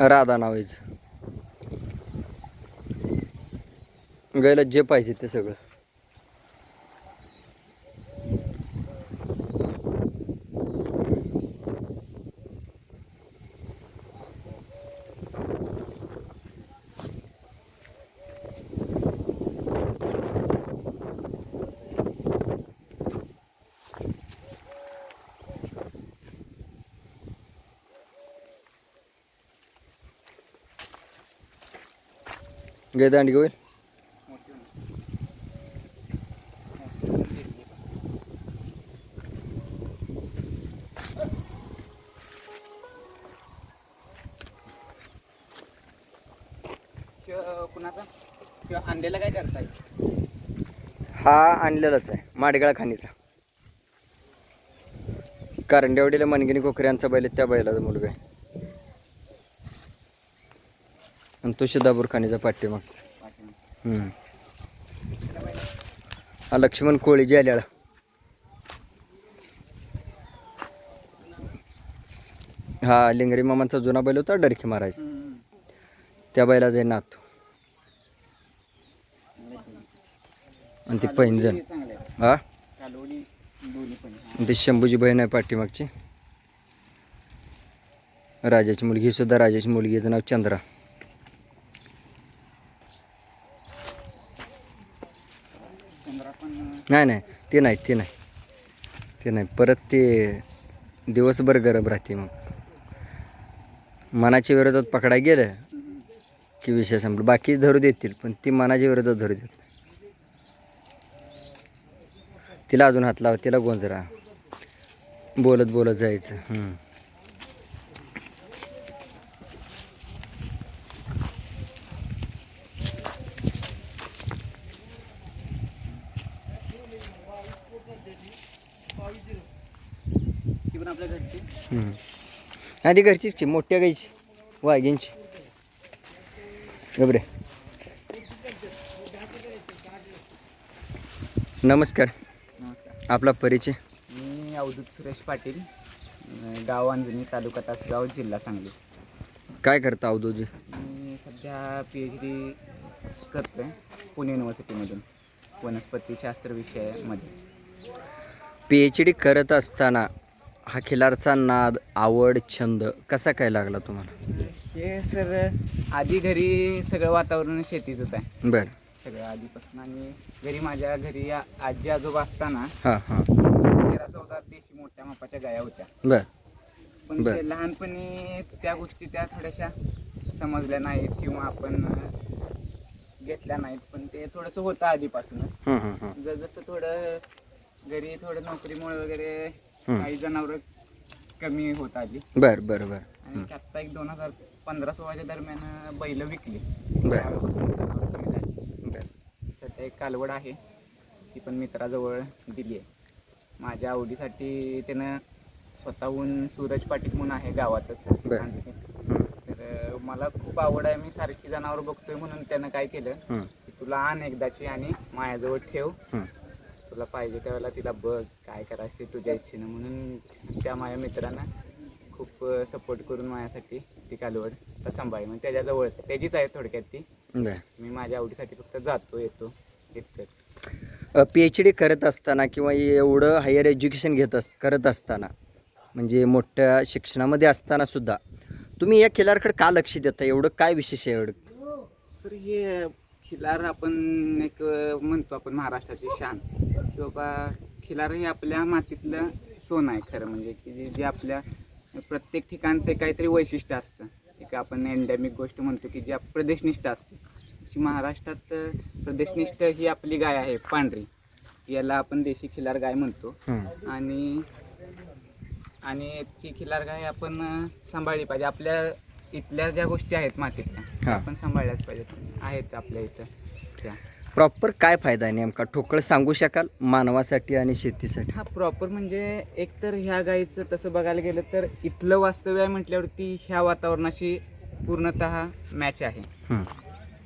राधा नावायचं गायला जे पाहिजे ते सगळं. गाय दांडी होईल काय हा आणलेलाच आहे माडगाळ खाणीचा. कारंडेवाडीला मनगिनी कोकरे यांचा बैल त्या बैलाचा मुलगा आहे. आणि तो शिदापूर खाणीचा पाठीमागचा. हा लक्ष्मण कोळी जाल्याळा. हा लिंगरी मामांचा जुना बैल होता डरखी मारायचा. त्या बैलाचा आहे नातू. आणि ती पैंजण. हा? ते शंभूजी ती बहीण आहे पाठीमागची. राजाची मुलगी सुद्धा राजाची मुलगीचं नाव चंद्रा पण नाही नाही. ते नाही ते नाही. ते नाही. परत ते दिवसभर गरम राहते मग. मनाच्या विरोधात पकडाय गेलं की विषय संपला. बाकी धरू देतील पण ती मनाच्या विरोधात धरू देत तिला अजून हात लावा तिला गोंजरा. बोलत बोलत जायचं. ती पण आपल्या घरची हम्म. हा ती घरचीच की मोठ्या गाईची वाघींची. गबरे नमस्कार. नमस्कार. आपला परिचय? मी अवधूत सुरेश पाटील गाव अंजनी तालुका तासगाव जिल्हा सांगली. काय करता अवधूजी मी सध्या पी एच डी करतो आहे पुणे युनिव्हर्सिटीमधून वनस्पतीशास्त्र विषयामध्ये. पी एच डी करत असताना हा खिलारचा नाद आवड छंद कसा काय लागला तुम्हाला? हे सर आधी घरी सगळं वातावरण शेतीचंच आहे. बरं. सगळं आधीपासून आणि घरी माझ्या घरी आ- आजी आजोबा असताना हां हां. तेरा चौदा देशी मोठ्या मापाच्या गाया होत्या. बरं. पण बर. ते लहानपणी त्या गोष्टी त्या थोड्याशा समजल्या नाहीत किंवा आपण अं, घेतल्या नाहीत पण ते थोडंसं होतं आधीपासूनच. हं, हं, हं. जसं थोडं घरी थोडं नोकरीमुळे वगैरे. काही जनावरं कमी होत आली. बरं बरं बरं. आणि आत्ता एक दोन हजार पंधरा सोळाच्या दरम्यान बैल विकली. जनावरं कमी झाली. सध्या एक कालवड आहे. ती पण मित्राजवळ दिली आहे. माझ्या आवडीसाठी त्यानं स्वतःहून सूरज पाटील म्हणून आहे गावातच. बर. तर मला खूप आवड आहे. मी सारखी जनावर बघतोय म्हणून त्यानं काय केलं? की तुला आण एकदाची आणि माझ्याजवळ ठेव. तुला पाहिजे त्यावेळेला तिला बघ काय करायचं ते तुझ्या इच्छेनं म्हणून त्या माझ्या मित्रानं खूप सपोर्ट करून माझ्यासाठी ती कालवड तर सांभाळी मग त्याच्याजवळच आहे. त्याचीच आहे थोडक्यात ती. मी माझ्या आवडीसाठी फक्त जातो येतो इतकंच पी एच डी करत असताना किंवा एवढं हायर एज्युकेशन घेत अस करत असताना म्हणजे मोठ्या शिक्षणामध्ये असताना सुद्धा तुम्ही या खिलारकडे का लक्ष देता? एवढं काय विशेष आहे एवढं? सर हे खिलार आपण एक म्हणतो आपण महाराष्ट्राची शान. की बाबा खिलार हे आपल्या मातीतलं सोनं आहे खरं म्हणजे की जे जे आपल्या प्रत्येक ठिकाणचं काहीतरी वैशिष्ट्य असतं. एक आपण एंडेमिक गोष्ट म्हणतो की जी आप- प्रदेशनिष्ठ असते. अशी महाराष्ट्रात प्रदेशनिष्ठ ही आपली गाय आहे पांढरी. याला आपण देशी खिलार गाय म्हणतो. आणि आणि ती खिलार गाय आपण सांभाळली पाहिजे. आपल्या इथल्या ज्या गोष्टी आहेत मातीतल्या हा. आपण सांभाळल्याच पाहिजेत. आहेत आपल्या इथं. त्या. प्रॉपर काय फायदा आहे नेमका? ठोकळ सांगू शकाल मानवासाठी आणि शेतीसाठी? हा प्रॉपर म्हणजे एक तर ह्या गाईचं तसं बघायला गेलं तर इथलं वास्तव्य आहे म्हटल्यावरती ह्या वातावरणाशी पूर्णतः मॅच आहे. हं,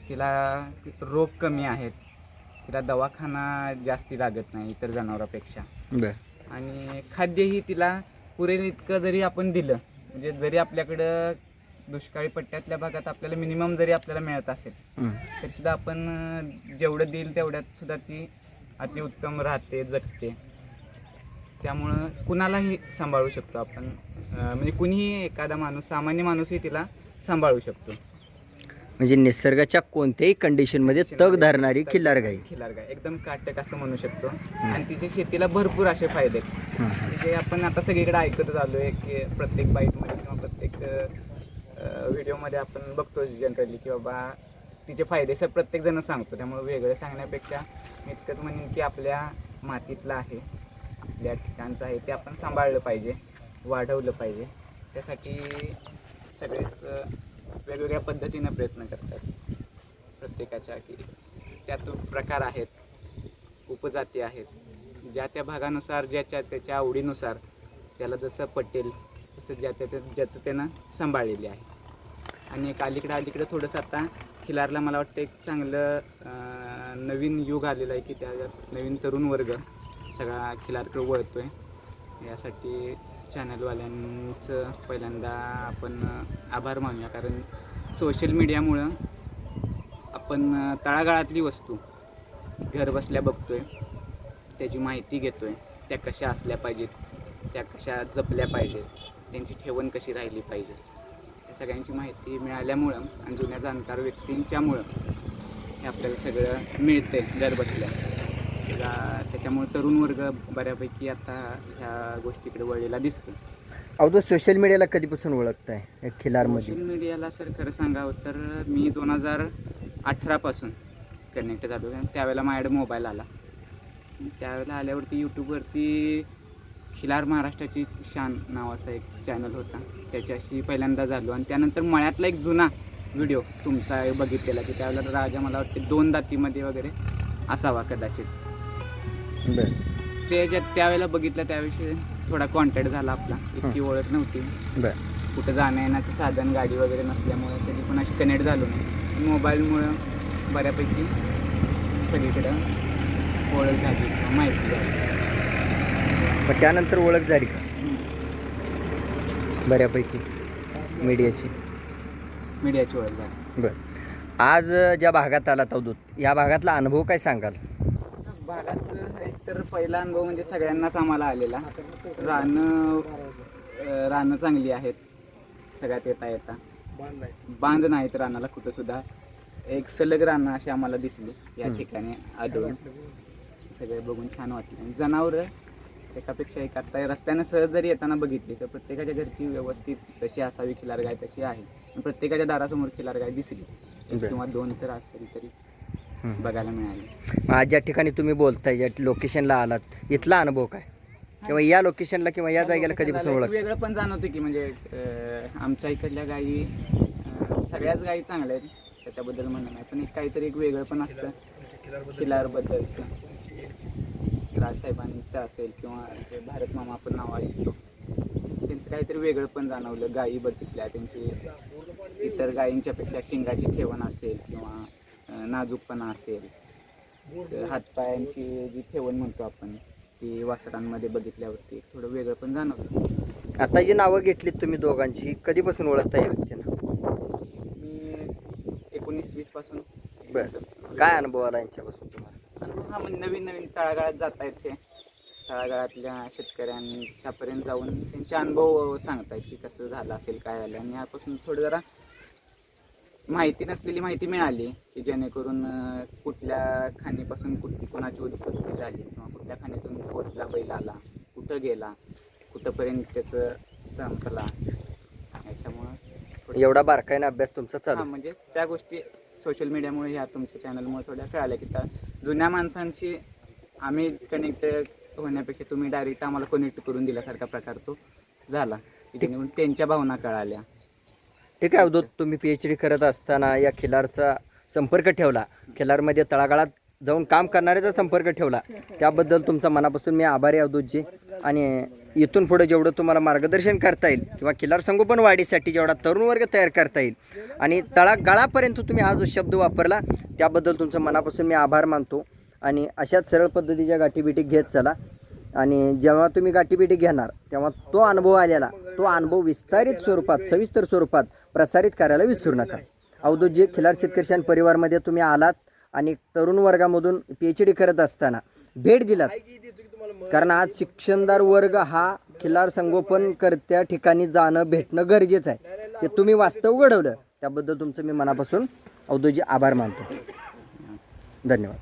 तिला रोग कमी आहेत. तिला दवाखाना जास्ती लागत नाही इतर जनावरांपेक्षा. बरं. आणि खाद्यही तिला पुरेल इतकं जरी आपण दिलं म्हणजे जरी आपल्याकडं दुष्काळी पट्ट्यातल्या भागात आपल्याला मिनिमम जरी आपल्याला मिळत असेल. तरी सुद्धा आपण जेवढं देईल तेवढ्यात सुद्धा ती अतिउत्तम राहते जगते. त्यामुळं कुणालाही सांभाळू शकतो आपण. म्हणजे कुणीही एखादा माणूस सामान्य माणूसही तिला सांभाळू शकतो. म्हणजे निसर्गाच्या कोणत्याही कंडिशनमध्ये तग धरणारी खिल्लार गाई खिलार गाय एकदम काटक असं म्हणू शकतो. आणि तिच्या शेतीला भरपूर असे फायदे आहेत. म्हणजे आपण आता सगळीकडे ऐकतच आलो आहे की प्रत्येक बाईकमध्ये किंवा प्रत्येक व्हिडिओमध्ये आपण बघतो जनरली की बाबा तिचे फायदे सर प्रत्येकजण सांगतो. त्यामुळे वेगळं सांगण्यापेक्षा मी इतकंच म्हणेन की आपल्या मातीतलं आहे आपल्या ठिकाणचं आहे ते आपण सांभाळलं पाहिजे वाढवलं पाहिजे. त्यासाठी सगळेच वेगवेगळ्या पद्धतीनं प्रयत्न करतात. प्रत्येकाच्या की त्यातून प्रकार आहेत उपजाती आहेत. ज्या त्या भागानुसार ज्याच्या त्याच्या आवडीनुसार त्याला जसं पटेल तसं ज्या त्या त्या- ज्याचं त्यानं सांभाळलेले आहे. आणि एक अलीकडं अलीकडं थोडंसं आता खिलारला मला वाटतं एक चांगलं नवीन युग आलेलं आहे की त्या नवीन तरुण वर्ग सगळा खिलारकडे वळतो आहे यासाठी चॅनलवाल्यांचं पहिल्यांदा आपण आभार मानूया. कारण सोशल मीडियामुळं आपण तळागाळातली वस्तू घर बसल्या बघतोय त्याची माहिती घेतोय त्या कशा असल्या पाहिजेत त्या कशा जपल्या पाहिजेत त्यांची ठेवण कशी राहिली पाहिजे. सगळ्यांची माहिती मिळाल्यामुळं आणि जुन्या जाणकार व्यक्तींच्यामुळं हे आपल्याला सगळं मिळते घर बसल्या त्याच्यामुळे तरुण वर्ग बऱ्यापैकी आता ह्या गोष्टीकडे वळलेला दिसतो अवधूत सोशल मीडियाला कधीपासून ओळखताय? या खिलारमध्ये सोशल मीडियाला सर खरं सांगावं तर मी दोन हजार अठरापासून कनेक्ट झालो त्यावेळेला माझ्याकडे मोबाईल आला. त्यावेळेला आल्यावरती यूट्यूबवरती खिलार महाराष्ट्राची शान नावाचा एक चॅनल होता. त्याच्याशी पहिल्यांदा झालो. आणि त्यानंतर मळ्यातला एक जुना व्हिडिओ तुमचा बघितलेला की त्यावेळेला राजा मला वाटते दोन दातीमध्ये वगैरे असावा कदाचित. बरं. ते ज्या त्यावेळेला बघितलं त्याविषयी थोडा कॉन्टॅक्ट झाला आपला. इतकी ओळख नव्हती. बरं. कुठं जाण्या येण्याचं साधन गाडी वगैरे नसल्यामुळे कधी पण अशी कनेक्ट झालो नाही. मोबाईलमुळं बऱ्यापैकी सगळीकडं ओळख झाली माहिती झाली. त्यानंतर ओळख झाली का? बऱ्यापैकी मीडियाची. मीडियाची ओळख झाली. बरं. आज ज्या भागात आलात अवधूत या भागातला अनुभव काय सांगाल? भागात एक तर पहिला अनुभव म्हणजे सगळ्यांनाच आम्हाला आलेला. रानं अं, रानं चांगली आहेत. सगळ्यात येता येता. बांध नाहीत रानाला कुठं सुद्धा. एक सलग रानं अशी आम्हाला दिसली या ठिकाणी आढळून. सगळे बघून छान वाटले. आणि जनावरं एकापेक्षा एक आता रस्त्यानं सहज जरी येताना बघितली तर प्रत्येकाच्या घरची व्यवस्थित जशी असावी खिलार गाय तशी आहे. प्रत्येकाच्या दारासमोर खिलार गाय दिसली. एक. किंवा दोन तर असेल तरी. बघायला मिळाली. आज ज्या ठिकाणी तुम्ही बोलताय ज्या लोकेशनला आलात इथला अनुभव काय? किंवा या लोकेशनला किंवा या जागेला कधीपासून ओळख वेगळं पण जाणवतं की म्हणजे आमच्या इकडल्या गायी सगळ्याच गायी चांगल्या आहेत. त्याच्याबद्दल म्हणणं नाही पण एक काहीतरी एक वेगळं पण असतं. खिलारबद्दलचं. राजसाहेबांचं असेल किंवा ते भारत मामा आपण नाव ऐकतो त्यांचं काहीतरी वेगळं पण जाणवलं. गायी बघितल्या त्यांची इतर गायींच्यापेक्षा शिंगाची ठेवण असेल किंवा नाजूकपणा असेल. हातपायांची जी ठेवण म्हणतो आपण ती वासरांमध्ये बघितल्यावरती थोडं वेगळं पण जाणवतं आता जी नावं घेतलीत तुम्ही दोघांची कधीपासून ओळखता या व्यक्तींना? मी एकोणीस वीसपासून. बरं. काय अनुभव आला यांच्यापासून? हा म्हणजे नवीन नवीन तळागाळात जात आहेत ते तळागाळातल्या शेतकऱ्यांच्यापर्यंत जाऊन त्यांचे अनुभव सांगतायत की कसं झालं असेल काय झालं. आणि यापासून थोडं जरा माहिती नसलेली माहिती मिळाली की जेणेकरून कुठल्या खाणीपासून कुठली कोणाची उत्पत्ती झाली किंवा कुठल्या खाणीतून कुठला बैल आला कुठं गेला कुठंपर्यंत त्याचं संपला याच्यामुळं थोडं- एवढा बारकाईने अभ्यास तुमचा चालू. म्हणजे त्या गोष्टी सोशल मीडियामुळे ह्या तुमच्या चॅनलमुळे थोड्या कळाल्या की त्या जुन्या माणसांशी आम्ही कनेक्ट होण्यापेक्षा तुम्ही डायरेक्ट आम्हाला कनेक्ट करून दिल्यासारखा प्रकार तो झाला. की त्यांच्या भावना कळाल्या. ठीक आहे अवधूत तुम्ही पी एच डी करत असताना या खिलारचा संपर्क ठेवला. खिलारमध्ये तळागाळात जाऊन काम करणाऱ्याचा संपर्क ठेवला. त्याबद्दल तुमचा मनापासून मी आभारी अवधूतजी. आणि इथून पुढे जेवढं तुम्हाला मार्गदर्शन करता येईल किंवा खिलार संगोपन वाढीसाठी जेवढा तरुण वर्ग तयार करता येईल आणि तळागाळापर्यंत तुम्ही हा जो शब्द वापरला त्याबद्दल तुमचं मनापासून मी आभार मानतो. आणि अशाच सरळ पद्धतीच्या गाठीबिटी घेत चला. आणि जेव्हा तुम्ही गाठीबिटी घेणार तेव्हा तो अनुभव आलेला तो अनुभव विस्तारित स्वरूपात सविस्तर स्वरूपात प्रसारित करायला विसरू नका. अवधूत जे खिलार शेतकरी परिवारमध्ये तुम्ही आलात आणि तरुण वर्गामधून पी एच डी करत असताना भेट दिलात. कारण आज शिक्षणदार वर्ग हा खिलार संगोपन करत्या ठिकाणी जाणं भेटणं गरजेचं आहे. ते तुम्ही वास्तव घडवलं. त्याबद्दल तुमचं मी मनापासून अवधूतजी आभार मानतो. धन्यवाद.